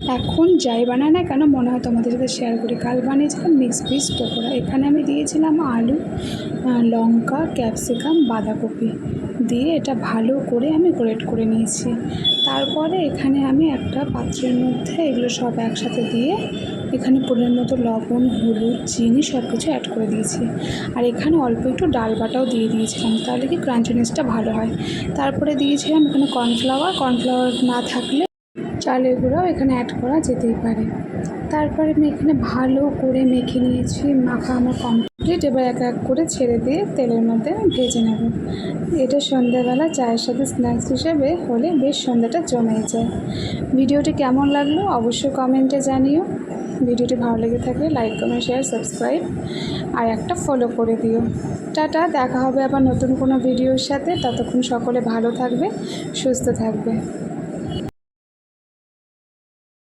এখন যাই বানায় না কেন, মনে হয় তোমাদের সাথে শেয়ার করি। কাল বানিয়েছিলাম মিক্স ভেজ পকোড়া। এখানে আমি দিয়েছিলাম আলু লঙ্কা ক্যাপসিকাম বাঁধাকপি। দিয়ে এটা ভালো করে আমি গ্রেট করে নিয়েছি। তারপরে এখানে আমি একটা পাত্রের মধ্যে এগুলো সব একসাথে দিয়ে এখানে পরিমাণ মতো লবণ, হলুদ, চিনি সব কিছু অ্যাড করে দিয়েছি। আর এখানে অল্প একটু ডাল বাটাও দিয়ে দিয়েছিলাম, তাহলে কি ক্রাঞ্চিনেসটা ভালো হয়। তারপরে দিয়েছিলাম এখানে কর্নফ্লাওয়ার কর্নফ্লাওয়ার না থাকলে চালের গুঁড়াও এখানে অ্যাড করা যেতেই পারে। তারপরে আমি এখানে ভালো করে মেখে নিয়েছি, মাখা আমার কমপ্লিট এবার এক এক করে ছেড়ে দিয়ে তেলের মধ্যে ভেজে নেব। এটা সন্ধ্যাবেলা চায়ের সাথে স্ন্যাক্স হিসেবে হলে বেশ সন্ধ্যাটা জমে যায়। ভিডিওটি কেমন লাগল অবশ্যই কমেন্টে জানিও। ভিডিওটি ভালো লেগে থাকলে লাইক কমেন্ট শেয়ার সাবস্ক্রাইব আর একটা ফলো করে দিও। টাটা, দেখা হবে আবার নতুন কোনো ভিডিওর সাথে। ততক্ষণ সকলে ভালো থাকবে, সুস্থ থাকবে।